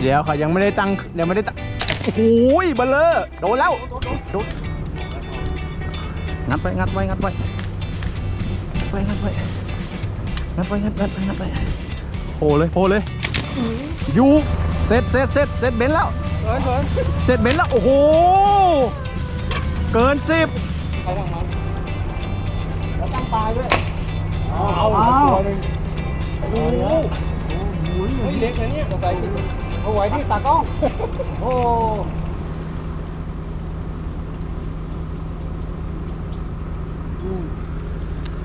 เดี๋ยวเขายังไม่ได้ตั้งยังไม่ได้ตั้งโอ้โหเบลเลอร์โดนแล้วโดนงัดไปงัดไว้งัดไว้งัดไว้งัดไว้งัดไว้งัดงัดไว้งัดไว้โผล่เลยโผล่เลยอยู่เสร็จเสร็จเสร็จเสร็จเบนซ์แล้วเกินเกินเสร็จเบนซ์แล้วโอ้โหเกินสิบเอาบ้างมั้งแล้วตั้งปลาด้วยเอาเอาตัวหนึ่งโอ้โหเฮ้ยเล็กนะเนี่ยตัวใส่กิ นเอาไว้ที่ตากล้อง โอ้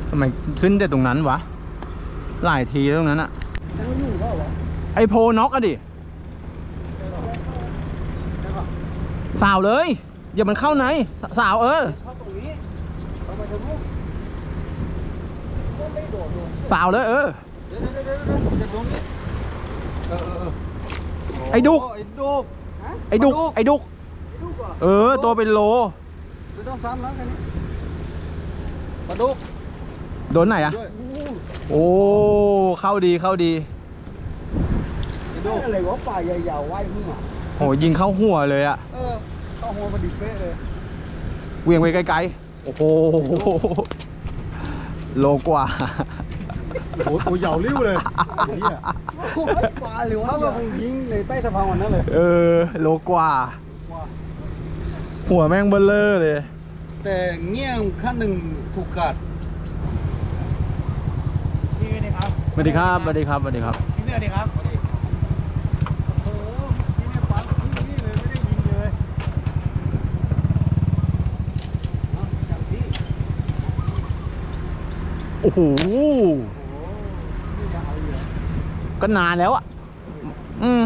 ทำไมขึ้นแต่ตรงนั้นวะ หลายทีแล้วตรงนั้นอะแล้วอยู่ก็เหรอไอโพน็อกอะดิสาวเลยอย่ามันเข้าในสสาวเออเข้าตรงนี้เข้ามาทะลุก็ไม่โดดลงสาวเลยเออเดี๋ยวเดี๋ยวเดี๋ยวเดี๋ยวจะลงนี่เออเออเออ ไอ้ดุกไอ้ดุกฮะไอ้ดุก ไอ้ดุกไอ้ดุกเหรอเออ ตัวเป็นโลไม่ต้องซ้ำแล้วกันนี้ปลาดุก โดนไหนอะด้วยโอ้ เข้าดีเข้าดีไอ้ดุกอะไรวะป่าใหญ่ๆไหวมึงอะโหยิงเข้าหัวเลยอะเออเข้าหัวมาดิเป๊ะเลยเวียงไปไกลๆ โอ้โห โลกว่า โอ้โหตัวใหญ่ริ้วเลยไอ้เหี้ยป่าหรือว่าเรายิงในใต้สะพานวันนั้นเลยเออ โลกว่า หัวแม่งเบลเลอร์เลย แต่เงี้ยขั้นหนึ่งถูกกัดนี่นี่ครับสวัสดีครับ สวัสดีครับ สวัสดีครับนี่เลยดีครับโอ้โหนี่เนี่ยปั๊มที่นี่เลยไม่ได้ยิงเลยเอาจังที่ โอ้โห โอ้โหนี่ยาวอยู่เหรอ ก็นานแล้วอะอืม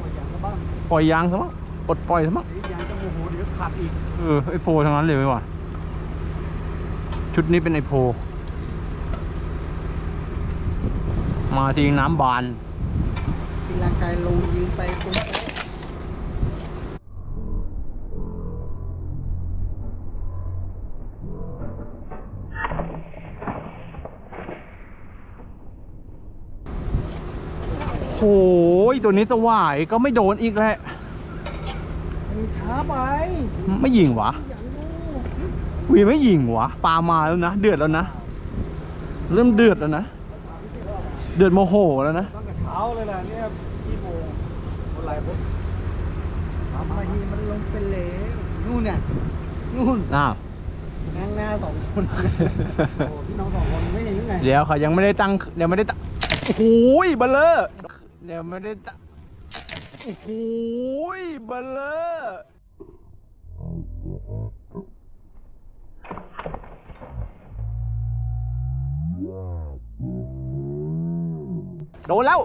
ปล่อยยางก็บ้างปล่อยยางซะมั้งปลดปล่อยซะมั้ง เดี๋ยวยางจะโมโหเดี๋ยวขาดอีกเออ ไอโพทั้งนั้นเลยว่ะชุดนี้เป็นไอโพมาทีน้ำบานตีลังกายลงยิงไปตรง ตัวนี้สวายก็ไม่โดนอีกแหละมันช้าไปไม่ยิงวะอย่างนู้วีไม่ยิงวะปลามาแล้วนะเดือดแล้วนะเริ่มเดือดแล้วนะเดือดโมโหแล้วนะตั้งแต่เช้าเลยล่ะเนี่ยพี่โมงคนไรปุ๊บทำอะไรทีมันลงเป็นเหลวนู่นเนี่ยนู่นอ้าวนั่งหน้าสองคนโอ้พี่น้องสองคนไม่เห็นยังไงเดี๋ยวเขายังไม่ได้ตั้งยังไม่ได้ตั้งโอ้โหเบลเลอร์ เดี๋ยวไม่ได้ตั้งโอ้โหเบลเลอร์โดนแล้ว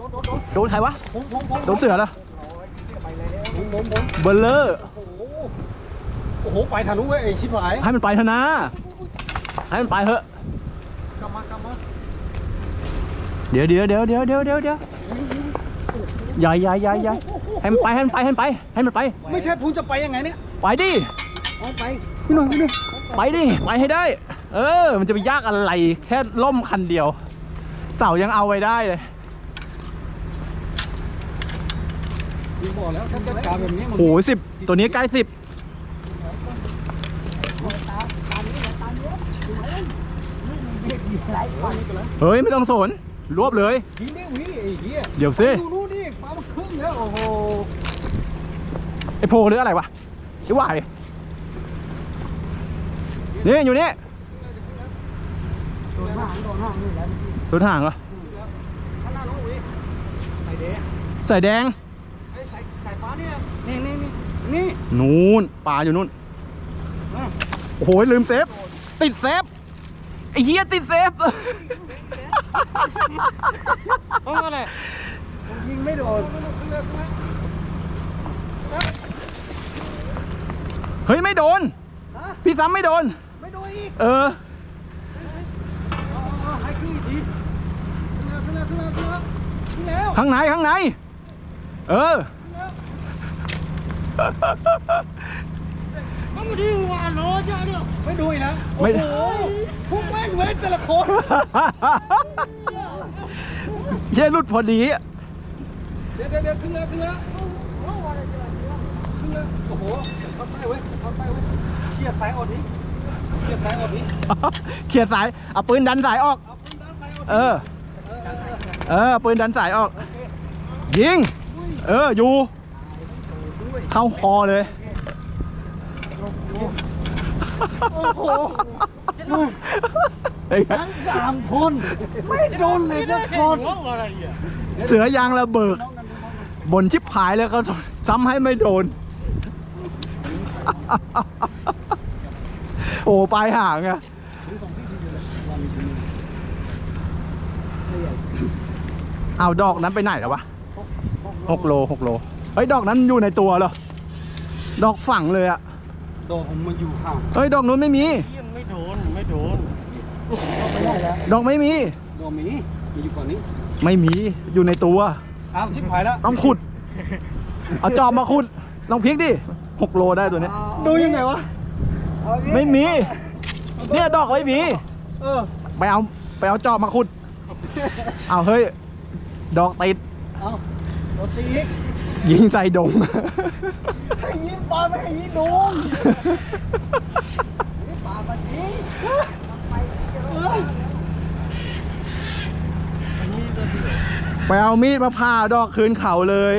โดนใครวะผมผมผมโดนเสือเหรอไปแล้วผมผมผมเบลเลอร์ โอ้โหโอ้โหไปทะลุเว้ยไอ้ชิบหาย ให้มันไปเถอะนะ ให้มันไปเถอะกลับมากลับมาเดี๋ยวเดี๋ยวเดี๋ยวเดี๋ยวเดี๋ยวเดี๋ยว เดี๋ยวใหญ่ใหญ่ใหญ่ใหญ่ให้มันไปให้มันไปให้มันไปให้มันไป ไม่ใช่ผมจะไปยังไงเนี่ยไปดิเอาไปพี่หน่อยพี่หน่อยไปดิไปให้ได้ เออ มันจะไปยากอะไร แค่ล่มคันเดียว เสายังเอาไว้ได้เลยผมบอกแล้วถ้าจัดการแบบนี้มันโอ้สิบตัวนี้ใกล้สิบเฮ้ย ไม่ต้องสนรวบเลยยิงได้หวิไอ้เหี้ยเดี๋ยวสิ ดูนู่นดิฟ้ามันครึ่งแล้วโอ้โหไอโพหรืออะไรวะหรือว่าไอ้นี่อยู่นี่โดนห่างโดนห่างนี่แหละตัวห่างเหรอข้างหน้าน้องหวิไอ้เด้ใส่แดงไอ้สายสายฟ้าเนี่ยนี่นี่นี่นี่นู่นปลาอยู่นู่นอะโอ้โหลืมเซฟติดเซฟไอ้เหี้ยติดเซฟเอาอะไรผม ยิงไม่โดน เฮ้ย ไม่โดนฮะพี่ซ้ำไม่โดน ไม่โดนอีก เออเอาเอาให้ขึ้นอีกทีขึ้นแล้วขึ้นแล้วขึ้นแล้วขึ้นแล้วข้างในข้างใน เออมันไม่ดีว่าโลจ้าเนี่ยไม่ดูอีกนะไม่โอ้โหพวกแม่งเว้นแต่ละคนเย้หลุดพอดี เดี๋ยวเดี๋ยวเดี๋ยวขึ้นแล้วขึ้นแล้วขึ้นแล้วโอ้โหเข้าใต้เว้ยเข้าใต้เว้ยเคลียร์สายออกนี้เคลียร์สายออกนี้เคลียร์สายเอาปืนดันสายออก เอาปืนด้านซ้ายออกเออ เออเออเออเออปืนดันสายออกโอเคยิง เออ อยู่ด้วยเข้าคอเลย โอ้โหเฮ้ยทั้งสามคน ไม่โดนเลยก็ชนเสือยางระเบิก บนชิบหายเลยเขาซ้ำให้ไม่โดน โอ้ปลายห่างอะเอาดอกนั้นไปไหนแล้ววะหกโลหกโลเฮ้ยดอกนั้นอยู่ในตัวเหรอ ดอกฝังเลยอะโดนผมมาอยู่ห่างเฮ้ยดอกนู้นไม่มีไม่โดนไม่โดนไม่ได้แล้วดอกไม่มีโดนมีมีอยู่ก่อนนี้ ไม่มีอยู่ในตัว อ้าวชิบหายแล้วต้องขุด เอาจอบมาขุดลองพลิกดิหกโลได้ตัวเนี้ยดูยังไงวะไม่มี เนี่ยดอกไม่มีเออไปเอาไปเอาจอบมาขุด เอาเฮ้ย ดอกติดเอาโรตีอีกยิงใส่ดงให้ยิ้มปลาไม่ให้ยิ้มดงปลามันนี้เออ ไปเอามีดมาผ่าดอกคืนเขาเลย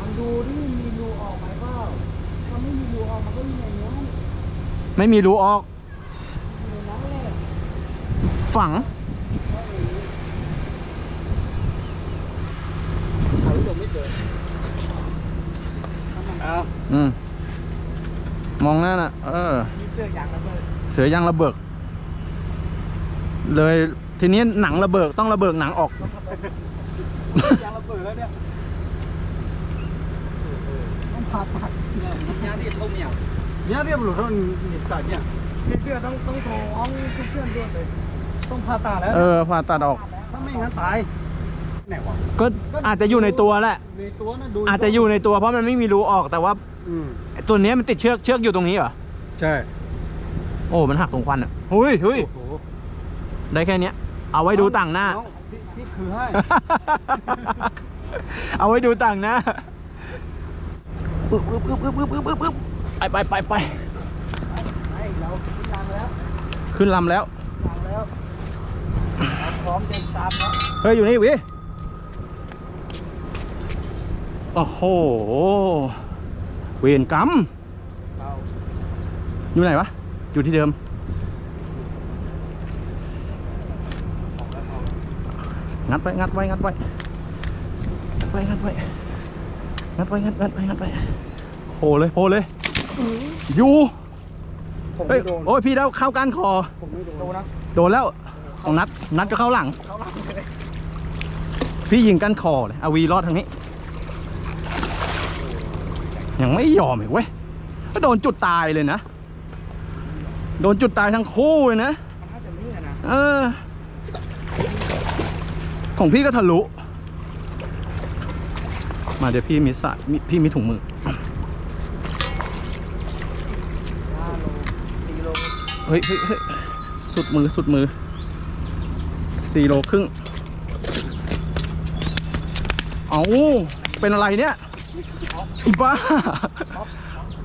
มันดูดิมีรูออกไหมเปล่าถ้าไม่มีรูออกมันก็อยู่ในนี้ไม่มีรูออก อยู่ในนั้นแหละฝังหาลูกไม่เจออ้าวอืมมองหน้าน่ะ เออ มีเสื้อยางระเบิดเสือยางระเบิกเลย ทีนี้หนังระเบิกต้องระเบิกหนังออกยางระเบิดแล้วเนี่ยต้องผ่าตัดเนี่ยยาที่เท่าเมียวเนี่ยเรียบหลุดเท่าหนีบสายเนี่ยพี่เพื่อนต้องต้องโทรอ้องเพื่อนด้วยเลยต้องผ่าตัดแล้วเออผ่าตัดออกถ้าไม่งั้นตายไหนวะก็อาจจะอยู่ในตัวแหละในตัวนะดูอาจจะอยู่ในตัวเพราะมันไม่มีรูออกแต่ว่าอืมไอ้ตัวเนี้ยมันติดเชือกเชือกอยู่ตรงนี้เหรอใช่ โอ้มันหักตรงควันอะเฮ้ยเฮ้ยโอ้โหได้แค่เนี้ย เอาไว้ดูต่างหน้า องพี่พี่คือให้ เอาไว้ดูต่างหน้าปึ๊บปึ๊บปึ๊บปึ๊บปึ๊บปึ๊บปึ๊บไปไปไปไปไอ้เราขึ้นลังแล้วขึ้นลำแล้วลังแล้วเราพร้อมเดินตามแล้วเฮ้ย อยู่นี่วิโอ้โห เวรกรรมเราอยู่ไหนวะ อยู่ที่เดิม งัดไปงัดไว้งัดไว้งัดไว้งัดไว้งัดไว้งัดงัดไว้งัดไว้โผล่เลยโผล่เลยอยู่ผมเฮ้ไม่ยโดนโอ้ยพี่แล้วเข้าก้านคอ ผมไม่โดนโดนนะโดนแล้วของนัดนัดก็เข้าหลัง เขาลังเลยพี่ยิงก้านคอเลยอาวีรอดทางนี้ ยังไม่ยอมอีกเว้ยก็โดนจุดตายเลยนะ โดนจุดตายทั้งคู่เลยนะ มันน่าจะนี่นะ เออ ของพี่ก็ทะลุ มาเดี๋ยวพี่มีสายมีพี่มีถุงมือห้าโลสี่โลเฮ้ยเฮ้ยเฮ้ยสุดมือสุดมือสี่โลครึ่ง เอาเป็นอะไรเนี่ยอีบ้า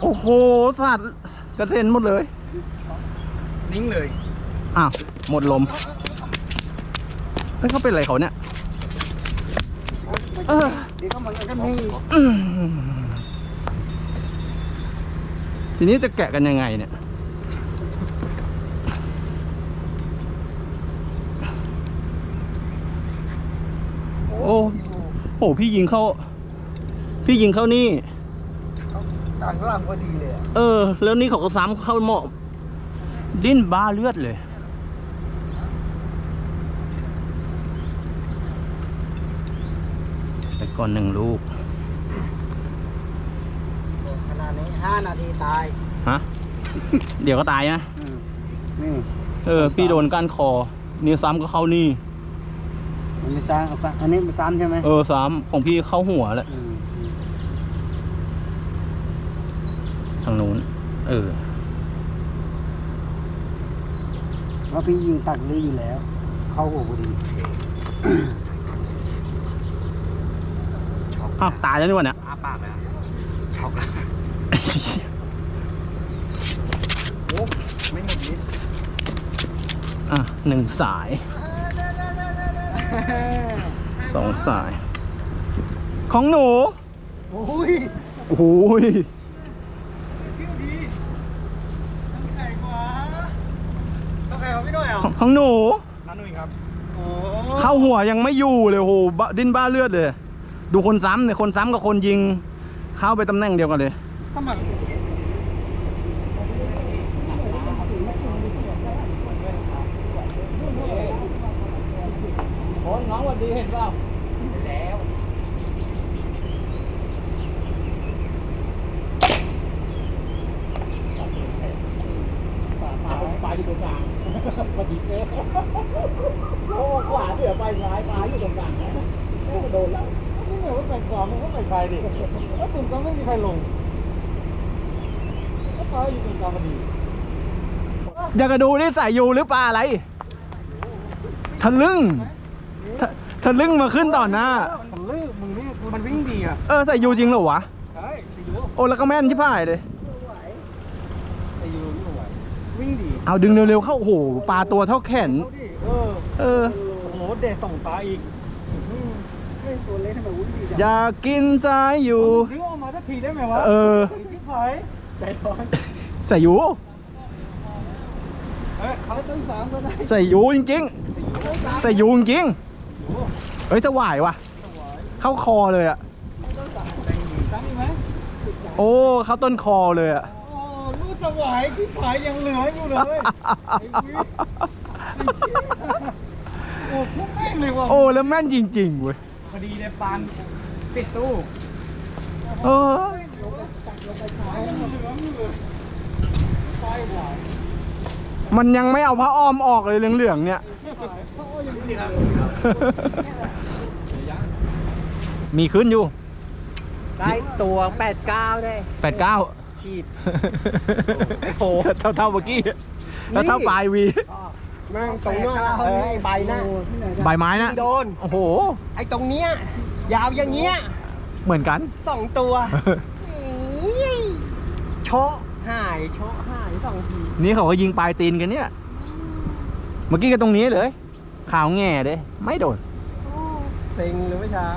โอ้โห สัตว์กระเด็นหมดเลย นิ่งเลย อ้าว หมดลม เฮ้ยเขาเป็นอะไรเขาเนี่ยเออเดี๋ยวก็มันก็นิ่งอืมทีนี้จะแกะกันยังไงเนี่ย โอ้โหพี่ยิงเข้า พี่ยิงเข้านี่ ต่างล่างพอดีเลยอะเออ แล้วนี่เขาก็ซ้ำเข้าหม้อดิ้นบ้าเลือดเลย ไป ก่อนหนึ่งลูกขนาดนี้ห้านาทีตายฮะ เดี๋ยวก็ตายนะอืมนี่เออ พี่โดนก้านคอนี่ซ้ำก็เข้านี่ มันไม่ซ้ำซ้ำอันนี้มันซ้ำใช่ไหมเออซ้ำของพี่เข้าหัวแหละมอืมทางนู้น เออเพราะพี่ยิงตักลีอยู่แล้ว เข้าหัวพอดี อ้าวตายแล้วนี่วะเนี่ยอ้าปากเลยอะช็อกแล้วโอ้ไม่หมดนิดอะหนึ่งสายสองสาย ของหนู โอ้ยโอ้ยชื่อดีต้องแข่งกว่าต้องแข่งกว่าพี่หน่อยเหรอของของหนูน้าหนุ่ยครับโอ้เข้าหัวยังไม่อยู่เลยโหบ้าดิ้นบ้าเลือดเลย ดูคนซ้ำเนี่ยคนซ้ำกับคนยิงเข้าไปตำแหน่งเดียวกันเลยทำไมคนน้องวันดีเห็นเปล่าแล้ว ปลาอยู่ตรงกลางพอดีเอ๊ะโอ้ขวาเสือไปซ้ายปลาอยู่ตรงกลางนะเอ๊ะโดนแล้ว นี่เหมือนว่าแข่งขวามันก็ไปไกลดิแล้วตุ่มก็ไม่มีใครลงก็ปลา อยู่ตรงกลางพอดีอยากจะดูนี่ใส่อยู่หรือปลาอะไร ทะลึ่งทะทะลึ่งมาขึ้นต่อหน้า มันลื่นมึงนี่มันวิ่งดีอะเออใส่ยูจริงเหรอวะ ใช่สยูโอ้แล้วก็แม่นที่พ่ายเลยสยูไม่ไหววิ่งดี เอาดึงเร็วๆเข้าโอ้โหปลาตัวเท่าแขนเขาดิเออ เออ โอ้โหเดชส่งปลาอีกเฮ้ยตัวเล็กทำไมวิ่งดีจังอยากกินสายอยู่ดึงออกมาสักทีได้ไหมวะ เออไจิ๊บหาย ใจร้อนใส่ยูเอ้ยเขาต้องสามก็ได้ใส่ยูจริงๆ ใส่ยูจริงๆเอ้ยสวายว่ะ เข้าคอเลยอะสามอีกไหมโอ้เข้าต้นคอเลยอะโอ้ลูกสวายที่ผายยังเหลืออยู่เลยไอ้วิไอ้เชี่ยโอ้พวกแม่งเลยว่ะโอ้แล้วแม่นจริงๆเว้ยพอดีเลยปานติดตู้เออ ผายยังเหลืออยู่เลยไฟหวานมันยังไม่เอาผ้าอ้อมออกเลยเหลืองๆเนี่ยเขาเอาอย่างนี้ครับมีขึ้นอยู่ ได้ตัวแปดเก้าได้แปดเก้าขีดโอ้เท่าเท่าเมื่อกี้แล้วเท่าปลายวีแม่งตรงเนี้ยเออไอ้ใบน่ะใบไม้นะโดนโอ้โห ไอ้ตรงเนี้ยยาวอย่างเงี้ย เหมือนกันสองตัวโชะหายโชะหายสองทีนี่เขาก็ยิงปลายตีนกันเนี่ย เมื่อกี้ก็ตรงนี้เลย ขาวแง่เลยไม่โดนเซ็งหรือไม่เช้า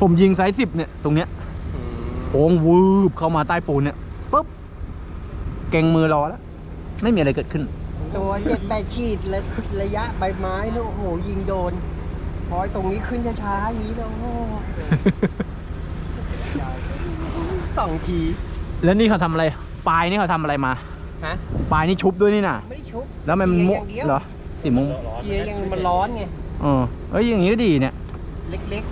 ผมยิงไซส์สิบเนี่ยตรงเนี้ยโค้งวืบเข้ามาใต้ปูนเนี่ยปุ๊บเก่งมือรอแล้ว ไม่มีอะไรเกิดขึ้น ตัวเจ็ดแปดขีดระระยะใบไม้เนี่ยโอ้โหยิงโดนพอยตรงนี้ขึ้นช้าๆอย่างนี้แล้วโอ้โหสองที แล้วนี่เขาทำอะไร ปลายนี่เขาทำอะไรมา ฮะปลายนี่ชุบด้วยนี่น่ะ ไม่ได้ชุบ แล้วมันเกียม่วอย่างเดียว เหรอสีม่วงเกียร์ยังมันร้อนไง เออเอ้ยอย่างงี้ก็ดีเนี่ย เล็ก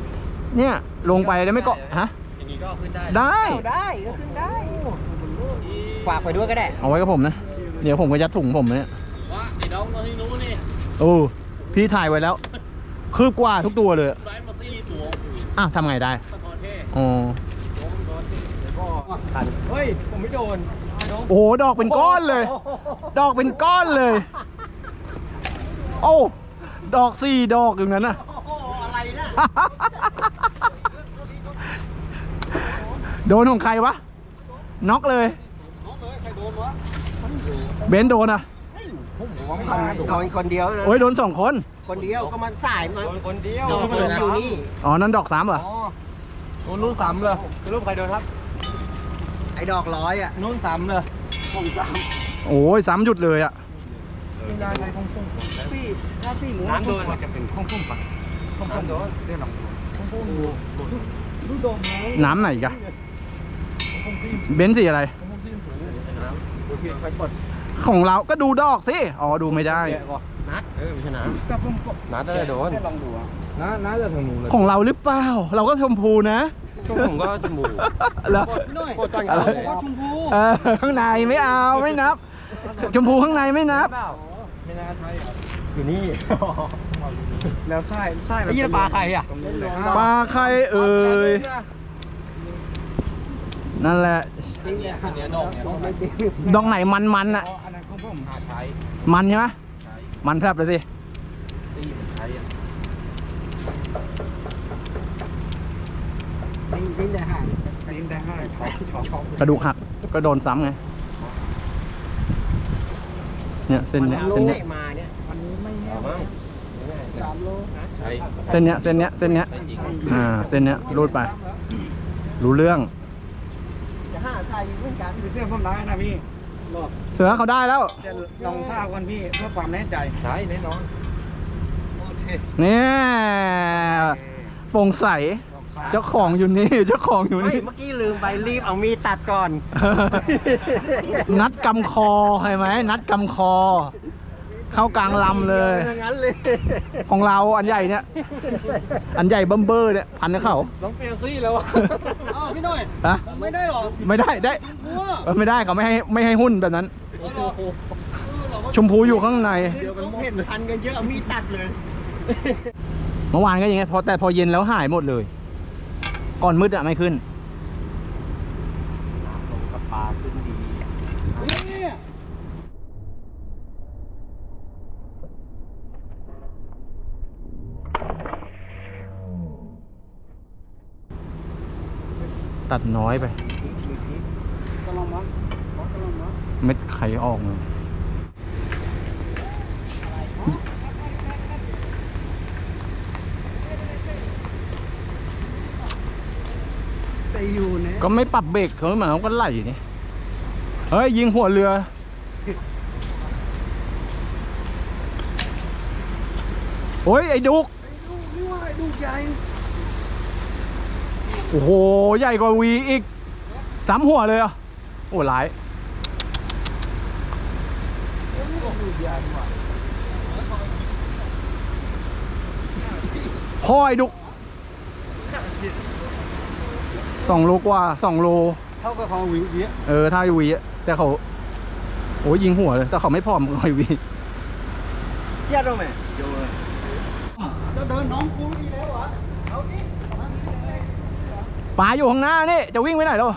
เนี่ยลงไปแล้วไม่เกาะฮะ อย่างนี้ก็ขึ้นได้ได้ ๆเอาได้ก็ขึ้นได้ ฝากไปด้วยก็ได้ เอาไว้กับผมนะ เดี๋ยวผมก็ยัดถุงผมเนี่ยว่าไอ้น้องตัวที่นู้นนี่โอ้พี่ถ่ายไว้แล้ว คืบกว่าทุกตัวเลยได้มาซี่ตัวอะทำไงได้สะท้อนเท่อ๋อตัวมันโดนที่ แล้วก็เฮ้ย ผมไม่โดนโอ้โหดอกเป็นก้อนเลย ดอกเป็นก้อนเลย โอ้ ดอกสี่ดอกอย่างนั้นน่ะโอ้โหอะไรนะโดนของใครวะ น็อกเลยน้องเลยใครโดนวะเบนซ์โดนอะโดนคนเดียวนะโอ้ยโดนสองคน คนเดียวก็มันสายมาคนเดียวโดนคนอยู่นี่ อ๋อ นั่นดอกสามเหรอโดนรุ่นสามเลยรูปใครโดนครับ ไอ้ดอกร้อยอะนุ่นสามเลยผมสามโอ้ยสามหยุดเลยอะพี่ถ้าพี่หรือน้ำโดนจะเป็นข้องพุ่มปะข้องพุ่มโดนเรียกหลังดูโดนไหมน้ำไหนกะเบนซ์สีอะไรดูที่ไฟกดของเราก็ดูดอกสิอ๋อดูไม่ได้ นัดเออไม่ใช่น้กับผมกบำนัดได้โดนลองดูอะน้าน้าจะทางนู้นเลยของเราหรือเปล่า เราก็ชมพูนะ ช่วงผมก็จมูกแล้วหน่อยโคตรจ้อนอะไรเลยว่าชมพูเออข้างในไม่เอาไม่นับ ชมพูข้างในไม่นับไม่น่าใช่อยู่นี่แล้วไส้ไส้ไอ้ยี่ปลาใครอะปลาใครเอ่ยนั่นแหละเนี่ยดอกเนี่ยดอกเนี่ยดอกไหนมันมันๆอะอันนั้นของผมหาใช้มันใช่ไหมใช้มันแพรบเลยสิ ตีมันใช้อะนี่ดิ้นแต่ห่างดิ้นแต่ห่างช็อกช็อกช็อกกระดูกหักก็โดนซ้ำไงเนี่ยเส้นเนี้ยเส้นเนี้ยมาเนี่ยมันไม่แห้งสามโลใช่เส้นเนี้ยเส้นเนี้ยเส้นเนี้ยอ่าเส้นเนี้ยรูดไป รู้เรื่องจะห้าใส่เหมือนกันคือเสื้อผมได้นะพี่รอบเสือเขาได้แล้วจะลองทราบกันพี่เพื่อความแน่ใจใช่แน่นอนโอเคเนี่ยโปร่งใส เจ้าของอยู่นี่ เจ้าของอยู่ไม่นี่ เมื่อกี้ลืมไปรีบเอามีดตัดก่อน นัดกำคอเห็นไหม นัดกำคอ เข้ากลางลำเลย อย่างนั้นเลย ของเราอันใหญ่เนี่ย อันใหญ่เบิ่มเบอร์เนี่ยพันกับเขาต้องเปลี่ยนซี่แล้วอะอ้าวพี่หน่อย ฮะไม่ได้หรอไม่ได้ได้กลัวเออไม่ได้เขาไม่ให้ไม่ให้หุ้นแบบนั้นเอาหรอเออเราก็ชมพูอยู่ข้างใน เดี๋ยวมันเห็นทันกันเยอะเอามีดตัดเลย เมื่อวานก็อย่างเงี้ยพอแต่พอเย็นแล้วหายหมดเลย ก่อนมืดอะไม่ขึ้นลงกับปลาขึ้นดีเนี่ยตัดน้อยไปกระลองมั้งกระลองมั้งเม็ดไข่ออกเลย ใส่อยู่เนี่ยก็ไม่ปรับเบรกเขาเหมือนเขาก็ไหลนี่เฮ้ยยิงหัวเรือ โอ้ยไอ้ดุกดูนี่ว่าไอ้ดูใหญ่โอ้โหใหญ่กว่าวีอีกสามหัวเลยเหรอะโอ้หลายดูใหญ่ว่ะพ่อไอ้ดุก สองโลกว่าสองโล เท่ากับของวิวเนี้ยเออถ้าไอวีอะแต่เขา โอ้ยยิงหัวเลย แต่เขาไม่พร้อมกับไอวี เยี่ยมไหมโยนจะเดินน้องกูอีกแล้วเหรอเอาดิปลาอยู่ข้างหน้านี่ จะวิ่งไปไหนแล้ว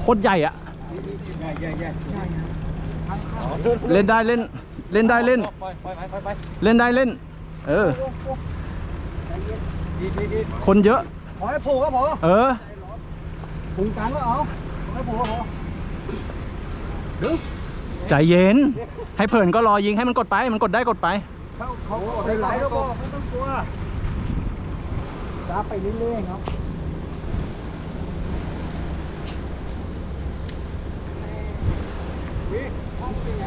โค ตรใหญ่อะใหญ่ใหญ่ใหญ่เล่นได้เล่น เล่นได้เล่นไปไปไปไปเล่นได้เล่น เออดีดีดีคนเยอะขอให้ผูกก็พอเออผูกกลางก็เอาขอให้ผูกก็พอดึงใจเย็น ให้เผินก็รอยิงให้มันกดไป มันกดได้กดไปเขาเขากดได้หลายก็พอไม่ต้องกลัวจ้าไปเรื่อยๆครับวิห้องเป็น ไง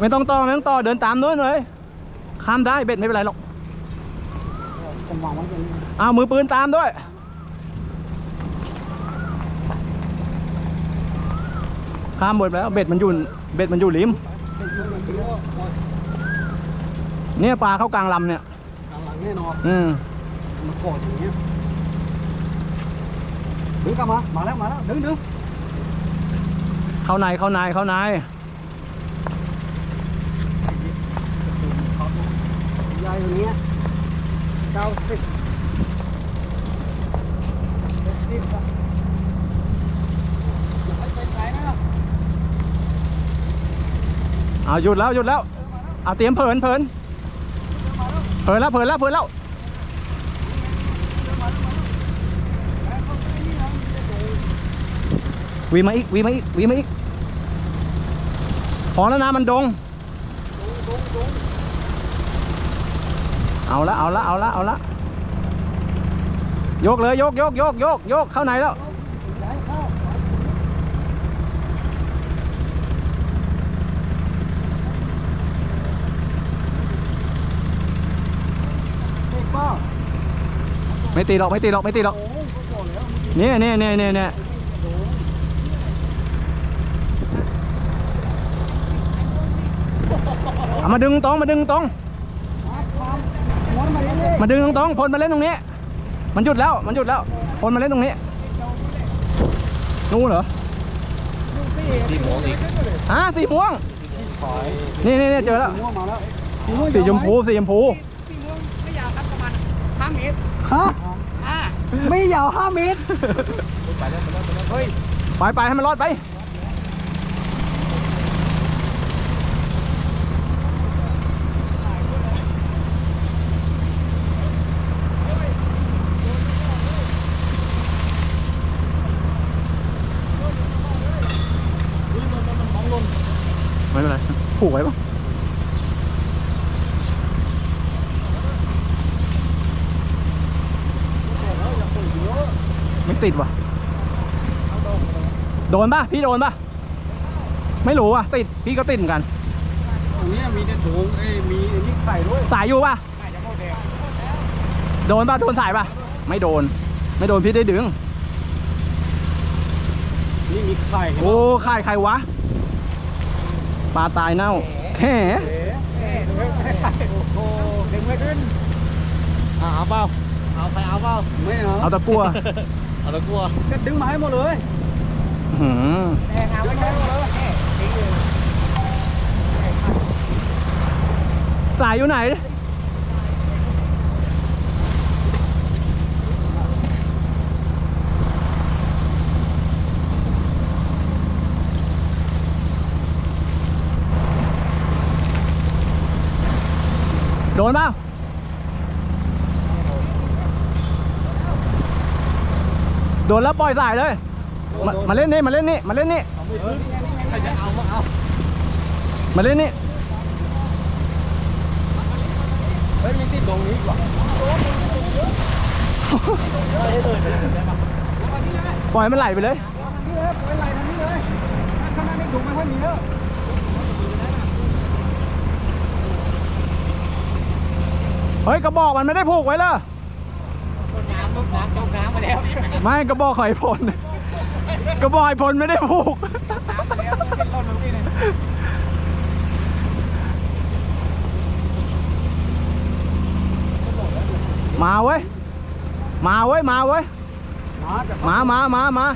ไม่ต้องต่อไม่ต้องต่อเดินตามนู้นเลยข้ามได้เบ็ดไม่เป็นไรหรอกผมวางไว้ตรงนี้อ้าวมือปืนตามด้วยข้ามหมดแล้วเบ็ดมันอยู่เบ็ดมันอยู่ริมเป็นเรื่องเดียวเนี่ยปลาเข้ากลางลำเนี่ยกลางหลังแน่นอนอืมมันกอดอย่างเงี้ย ดึงกลับมา มาแล้วมาแล้วดึงดึงเข้าในเข้าในเข้าในใหญ่อย่างเงี้ยเก้าสิบเจ็ดสิบอะอย่าให้ไปไกลนะเอาหยุดแล้วหยุดแล้วเอาเตรียมเผินเผินเผินแล้วเผินแล้วเผินแล้ว วีมาอีกวีมาอีกวีมาอีกพอแล้วนะมันดง เอาละเอาละเอาละเอาละยกเลยยกยกยกยกยกเข้าในแล้วไม่ตีหรอกไม่ตีหรอกไม่ตีหรอกเนี่ยเนี่ยเนี่ยเนี่ย เอามาดึงตรงมาดึงตรงม้วนมาเรื่อยมาดึงตรงพลมาเล่นตรงนี้ มันหยุดแล้วมันหยุดแล้วพลมาเล่นตรงนี้นู่นเหรอที่หมองอีกอะสีม่วงนี่นี่เจอแล้วสีชม่วงมาแล้วสีชมพูสีชมพูฮะไม่ยาวห้าเมตรไปไปให้มันรอดไป ไม่เป็นไร ผูกไว้ปะไม่ติดว่ะ โดนป่ะ พี่โดนป่ะ ไม่รู้อะ ติด พี่ก็ติดเหมือนกัน ตรงนี้มีแต่ถุงเอ้ยมีอันนี้ไข่ด้วยสายอยู่ป่ะโดนป่ะ โดนสายป่ะ ไม่โดน ไม่โดนพี่ได้ดึง นี่มีไข่เห็นโอ้ใครใครวะ ปลาตายเน่าแหมโอ้เด็กไม่ขึ้นอะเอาเปล่าเอาไปเอาเปล่าไม่เอาเอาตะกั่วเอาตะกัวก็ดึงมาให้หมดเลยอื้อหือดึงมาให้หมดเลยสายอยู่ไหน ดนเปล่าโดนแล้วปล่อยสายเลย มามาเล่นนี่มาเล่นนี่มาเล่นนี่มาเล่นนี่เฮ้ยมีติดตรงนี้ว่ะปล่อยมันไหลไปเลยนี่เลยปล่อยไหลทางนี้เลยข้างหน้านี่ถุงไม่ค่อยมีแล้ว เฮ้ยกระบอกมันไม่ได้ผูกไว้เลยน้ำน้ำจมน้ำมาแล้วไม่กระบอกหอยพลกระบอกหอยพลไม่ได้ผูกมาเว้ยมาเว้ยมาเว้ยมาจากมามามามา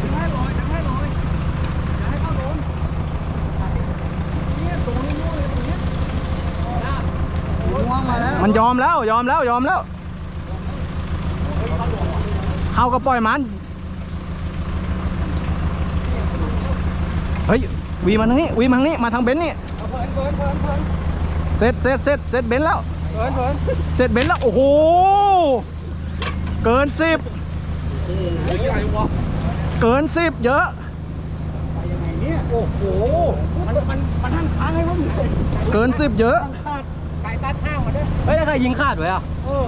ดึงให้ลอยดึงให้ลอยอย่าให้เข้าโดนเนี่ยตรงนี้ม่วงเลยตรงนี้ ม่วงมาแล้วมันยอมแล้วยอมแล้วยอมแล้ว เข้าก็ปล่อยมัน เฮ้ยวีมาทางนี้วีมาทางนี้มาทางเบนซ์นี่เอาเพิ่นเพิ่นเพิ่นเพิ่นเสร็จเสร็จเสร็จเสร็จเบนซ์แล้วเพิ่นเพิ่นเสร็จเบนซ์แล้วโอ้โหเกินสิบใหญ่วะเกินสิบเยอะไปยังไงเนี่ยโอ้โห มันมันมันทั้งค้างให้ผมเลยเกินสิบเยอะขาดไก่ ตัดข้าวมาด้วยเฮ้ยแล้วใครยิงขาดไว้อะเออ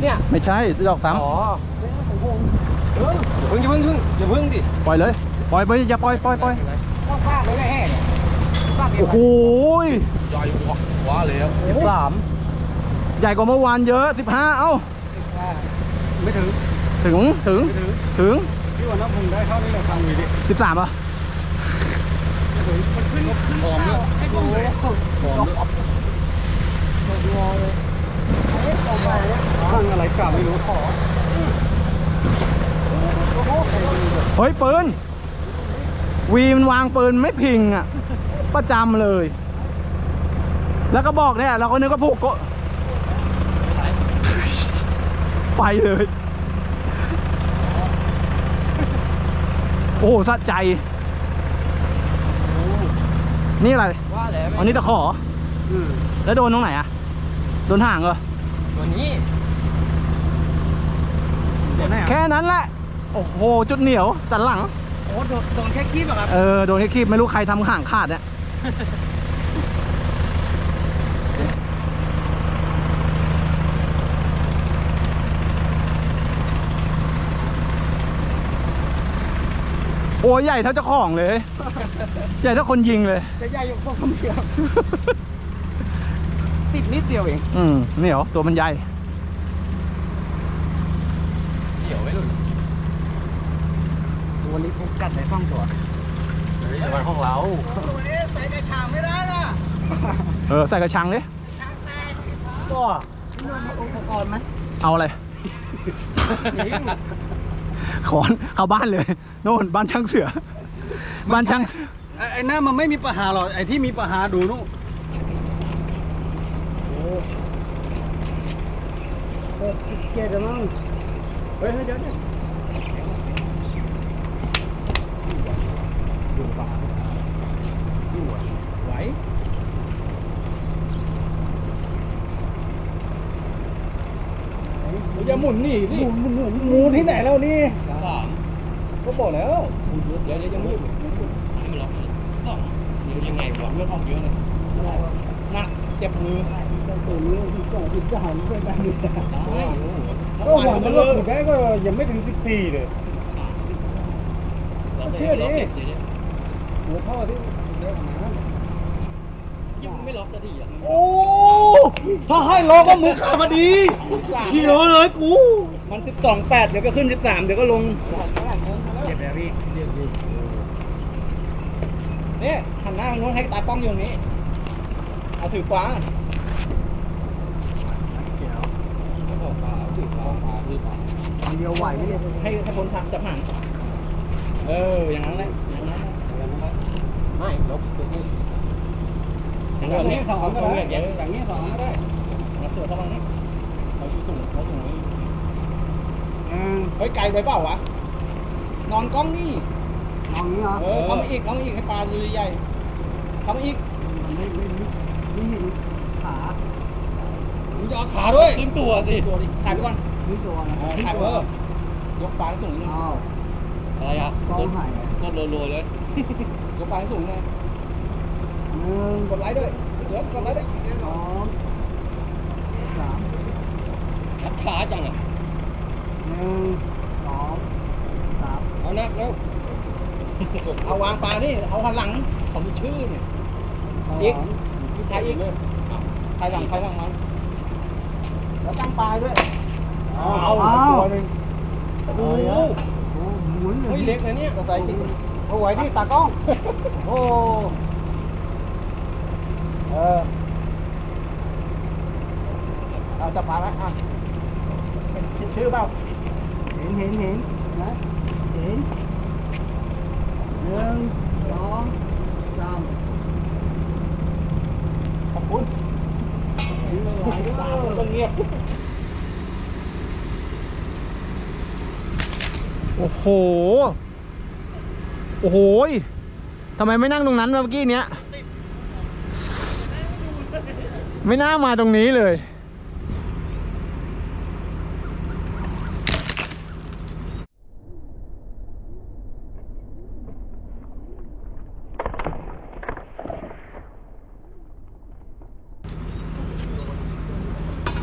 เนี่ยไม่ใช่ดอกสามอ๋อเอออย่าเพิ่งอย่าเพิ่งอย่าเพิ่งดิปล่อยเลย ปล่อยไปอย่าปล่อยปล่อยปล่อยข้าวฟาดเลยแห่เนี่ยฟาดเดียวโอ้โหใหญ่วะว้าเลยครับสิบสามใหญ่กว่าเมื่อวานเยอะสิบห้าเอ้าไม่ถึงถึงถึงไม่ถึงถึงพี่วันนั้นผมได้เข้านี่เราทำอยู่ดิสิบสามอะ ไม่ถึงมันขึ้นขึ้นหอมเนอะให้ผมเลยหอมเนอะ งอเลยตั้งอะไรกล่าวไม่รู้ขอเฮ้ยปืนวีมันวางปืนไม่พิงอะ ประจำเลย แล้วก็บอกเนี่ยเราก็นึกว่าผูกกะไปเลย โอ้สะใจ นี่อะไร อันนี้ตะขอ แล้วโดนตรงไหนอะ โดนห่างเหรอ ตัวนี้เดี๋ยวแน่แค่นั้นแหละ โอ้โห จุดเหนียวสันหลัง โอ้โดนโดนแค่คีบเหรอครับ เออ โดนแค่คีบไม่รู้ใครทำห่างขาดเนี่ย โอ้ยใหญ่เท่าเจ้าของเลย ใหญ่เท่าคนยิงเลย จะใหญ่อยู่พวกผมเดียว ติดนิดเดียวเอง อืมเหนียวตัวมันใหญ่เกี่ยวไม่หลุดวันนี้ผมกัดในซ่องตัววันของเราตัวนี้ใส่กระชางไม่ได้นะเออใส่กระชังดิชางแตกก็อุปกรณ์ไหมเอาอะไรขอนเข้าบ้านเลยโน่นบ้านช่างเสือ บ้านช่างไอ้ไอ้นั่นมันไม่มีปัญหาหรอกไอ้ที่มีปัญหาดูนู่น เจ็ดมั้งเฮ้ยเฮ้ยเดี๋ยวเดี๋ยวไหวอย่าหมุนนี่ดิหมูหมูหมูที่ไหนแล้วนี่สามก็บอกแล้วเดี๋ยวเดี๋ยวยังไม่หยุดให้มันล็อกสองเดี๋ยวยังไงวะเลือดออกเยอะเลยหนัก เจ็บมือตัวนี้ที่สองที่จะหันไปด้านนี้ก็ก็หันมันลดแค่ก็ยังไม่ถึงสิบสี่เลยเชื่อดิหัวเท่าที่เรียกมายังไม่ล็อกสักทีอะโอ้ถ้าให้ล้อก็มือขามาดีขี่ล้อเลยกูมันสิบสองแปดเดี๋ยวก็ขึ้นสิบสามเดี๋ยวก็ลงเจ็บแล้วพี่เจ็บพี่เนี่ยหันหน้าทางโน้นให้ตากล้องอยู่ตรงนี้ เอาถือขวาเจ๋วไม่บอกขวาเอาถือขวาขวาถือขวาคนเดียวไหวไหมเนี่ยให้ให้คนทักจับหางเอออย่างนั้นแหละอย่างนั้นแหละอย่างนั้นแหละไม่ลบตัวนี้อย่างนี้สองก็ได้อย่างนี้อย่างนี้สองก็ได้มาเสือเท่านี้เขาอยู่สูงเขาสูงนี้อืมเฮ้ยไกลไปเปล่าวะนอนกล้องนี่มองนี้เหรอเออเข้ามาอีกเข้ามาอีกให้ปลาดูใหญ่ๆเข้ามาอีกไม่ไม่ ไม่เห็นขามึงจะเอาขาด้วยขึ้นตัวสิตัวดิถ่ายไปก่อนนี่ตัวนะเออถ่ายไปเออยกปลาให้สูงนิดนึงอ้าวอะไรอะกล้องหายกดรัวๆเลยยกปลาให้สูงเลยหนึ่งกดไลค์ด้วยเดี๋ยวกดไลค์ด้วยสองสามชัดช้าจังอะหนึ่งสองสามเอานะเร็วเอาวางปลานี่เอาหันหลังผมมีชื่อเนี่ยอีก ถ่ายอีกถ่ายหลังถ่ายหลังมันแล้วตั้งปลาด้วยเอาเอาตัวหนึ่งโอ้โหโอ้หมุนเลเฮ้ยยเล็กนะเนี่ยใส่ชิ้นโอ้ไหวที่ตากล้อง โอ้เออเอาจับปลาไว้อะคิดชื่อเปล่าเห็นเห็นเห็นนะเห็นหนึ่งสองสาม ขอบ คุณต้องเงียบ โอ้โห โอ้โหทำไมไม่นั่งตรงนั้นเมื่อกี้เนี้ย ไม่น่ามาตรงนี้เลย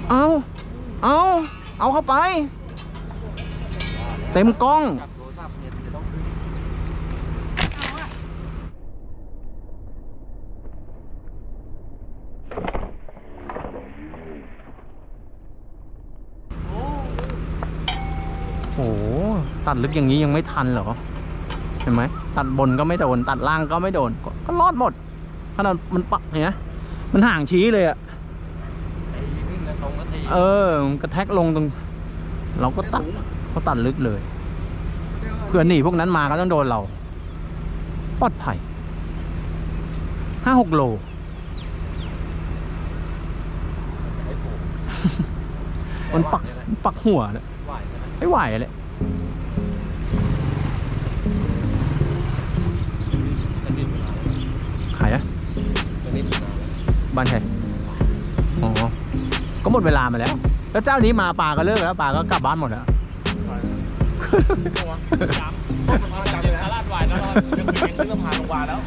เอาเอา เอาเข้าไป เต็มกล้อง โอ้โหตัดลึกอย่างนี้ยังไม่ทันเหรอ เห็นไหม ตัดบนก็ไม่โดน ตัดล่างก็ไม่โดน ก็ก็รอดหมดขนาดมันปักเห็นไหมมันห่างชี้เลยอะเออมันกระแทกลงตรง เราก็ตัดเขาตัดลึกเลยเพื่อนหนีพวกนั้นมาก็ต้องโดนเราปลอดภัยห้าหกโล มันปักมันปักหัวเลยไม่ไหวเลยขายอะบ้านใครอ๋อ ก็หมดเวลามาแล้ว แล้วเจ้านี้มาปลาก็เลิกแล้วปลาก็กลับบ้านหมดแล้ว จำจำตลาดวายแล้วยังเก่งเรื่องพาลงวาแล้ว